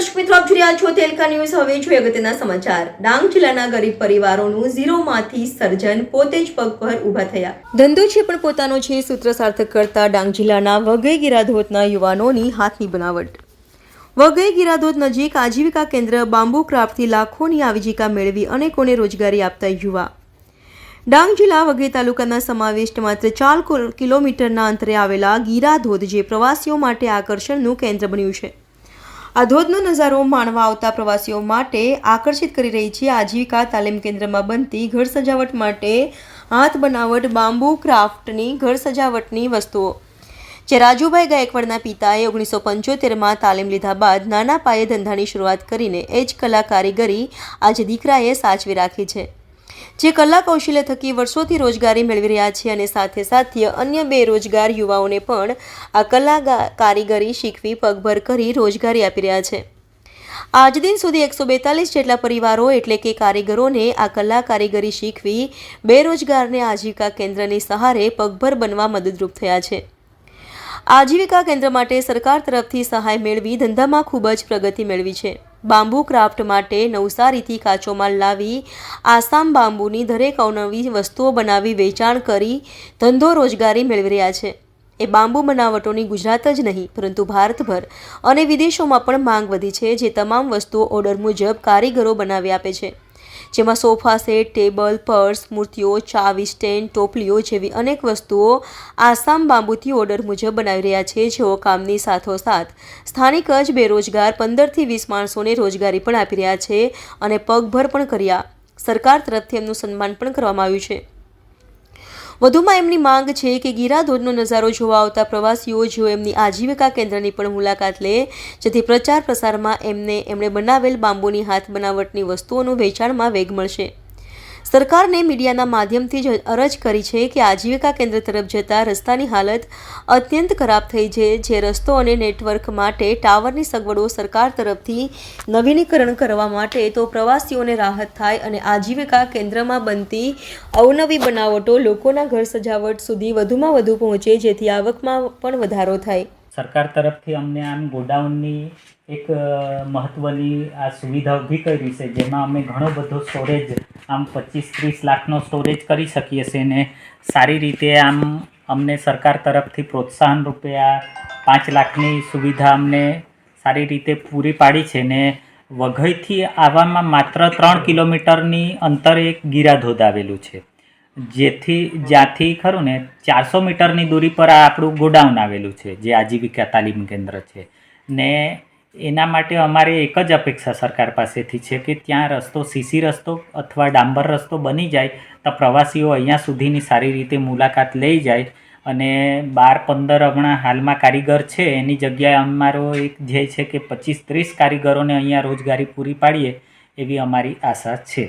રહ્યા છો તેલકા ન્યૂઝ. હવે જોઈએ અગત્યના સમાચાર. ડાંગ જિલ્લાના ગરીબ પરિવારોનું ઝીરોમાંથી સર્જન પોતે જ પગ પર ઊભા થયા. ધંધો છે પણ પોતાનો છે, સૂત્ર સાર્થક કરતા ડાંગ જિલ્લાના વઘઈ ગિરાધોતના યુવાનોની હાથની બનાવટ. વઘઈ ગિરાધોત નજીક આજીવિકા કેન્દ્ર બાંબુ ક્રાફ્ટથી લાખોની આજીવિકા મેળવી અનેકોને રોજગારી આપતા યુવા. ડાંગ જિલ્લા વઘઈ તાલુકાના સમાવિષ્ટ માત્ર ચાર કિલો- કિલોમીટરના અંતરે આવેલા ગીરા ધોધ જે પ્રવાસીઓ માટે આકર્ષણનું કેન્દ્ર બન્યું છે. આ ધોધનો નજારો માણવા આવતા પ્રવાસીઓ માટે આકર્ષિત કરી રહી છે. આજીવિકા તાલીમ કેન્દ્રમાં બનતી ઘર સજાવટ માટે હાથ બનાવટ બાંબુ ક્રાફ્ટની ઘર સજાવટની વસ્તુઓ. જે રાજુભાઈ ગાયકવાડના પિતાએ ઓગણીસો પંચોતેરમાં તાલીમ લીધા બાદ નાના પાયે ધંધાની શરૂઆત કરીને એ જ કલા કારીગરી આજે દીકરાએ સાચવી રાખી છે. જે કલા કૌશલ્ય થકી વર્ષોથી રોજગારી મેળવી રહ્યા છે અને સાથે સાથે અન્ય બેરોજગાર યુવાઓને પણ આ કલા કારીગરી શીખવી પગભર કરી રોજગારી આપી રહ્યા છે. આજ દિન સુધી એકસો બેતાલીસ જેટલા પરિવારો એટલે કે કારીગરોને આ કલા કારીગરી શીખવી બેરોજગારને આજીવિકા કેન્દ્રની સહારે પગભર બનવા મદદરૂપ થયા છે. આજીવિકા કેન્દ્ર માટે સરકાર તરફથી સહાય મેળવી ધંધામાં ખૂબ જ પ્રગતિ મેળવી છે. બાંબુ ક્રાફ્ટ માટે નવસારીથી કાચો માલ લાવી આસામ બાંબુની દરેક અવનવી વસ્તુઓ બનાવી વેચાણ કરી ધંધો રોજગારી મેળવી રહ્યા છે. એ બાંબુ બનાવટોની ગુજરાત જ નહીં, પરંતુ ભારતભર અને વિદેશોમાં પણ માંગ વધી છે, જે તમામ વસ્તુઓ ઓર્ડર મુજબ કારીગરો બનાવી આપે છે. જેમાં સોફા સેટ, ટેબલ, પર્સ, મૂર્તિઓ ચાવી સ્ટેન્ડ ટોપલીઓ જેવી અનેક વસ્તુઓ આસામ બાંબુથી ઓર્ડર મુજબ બનાવી રહ્યા છે. જેઓ કામની સાથોસાથ સ્થાનિક જ બેરોજગાર પંદરથી વીસ માણસોને રોજગારી પણ આપી રહ્યા છે અને પગભર પણ કર્યા. સરકાર તરફથી એમનું સન્માન પણ કરવામાં આવ્યું છે. વધુમાં એમની માંગ છે કે ગીરાધોધનો નજારો જોવા આવતા પ્રવાસીઓ જેઓ એમની આજીવિકા કેન્દ્રની પણ મુલાકાત લે, જેથી પ્રચાર પ્રસારમાં એમને એમણે બનાવેલ બાંબુની હાથ બનાવટની વસ્તુઓનું વેચાણમાં વેગ મળશે. સરકારને મીડિયાના માધ્યમથી જ અરજ કરી છે કે આજીવિકા કેન્દ્ર તરફ જતા રસ્તાની હાલત અત્યંત ખરાબ થઈ છે, જે રસ્તો અને નેટવર્ક માટે ટાવરની સગવડો સરકાર તરફથી નવીનીકરણ કરવા માટે તો પ્રવાસીઓને રાહત થાય અને આજીવિકા કેન્દ્રમાં બનતી અવનવી બનાવટો લોકોના ઘર સજાવટ સુધી વધુમાં વધુ પહોંચે, જેથી આવકમાં પણ વધારો થાય. સરકાર તરફથી અમને આમ ગોડાઉનની એક મહત્ત્વની આ સુવિધા ઊભી કરી છે, જેમાં અમે ઘણો બધો સ્ટોરેજ આમ પચીસ ત્રીસ લાખનો સ્ટોરેજ કરી શકીએ છીએ ને સારી રીતે આમ અમને સરકાર તરફથી પ્રોત્સાહન રૂપે આ પાંચ લાખની સુવિધા અમને સારી રીતે પૂરી પાડી છે ને વઘઈથી આવવામાં માત્ર ત્રણ કિલોમીટરની અંતરે એક ગીરાધોધ આવેલું છે. જેથી, જ્યાંથી ખરું ને, ચારસો મીટરની દૂરી પર આ આપણું ગોડાઉન આવેલું છે, જે આજીવિકા તાલીમ કેન્દ્ર છે. ને એના માટે અમારે એક જ અપેક્ષા સરકાર પાસેથી છે કે ત્યાં રસ્તો, સીસી રસ્તો અથવા ડાંબર રસ્તો બની જાય તો પ્રવાસીઓ અહીંયા સુધીની સારી રીતે મુલાકાત લઈ જાય અને બાર પંદર હમણાં હાલમાં કારીગર છે, એની જગ્યાએ અમારો એક ધ્યેય છે કે પચીસ ત્રીસ કારીગરોને અહીંયા રોજગારી પૂરી પાડીએ એવી અમારી આશા છે.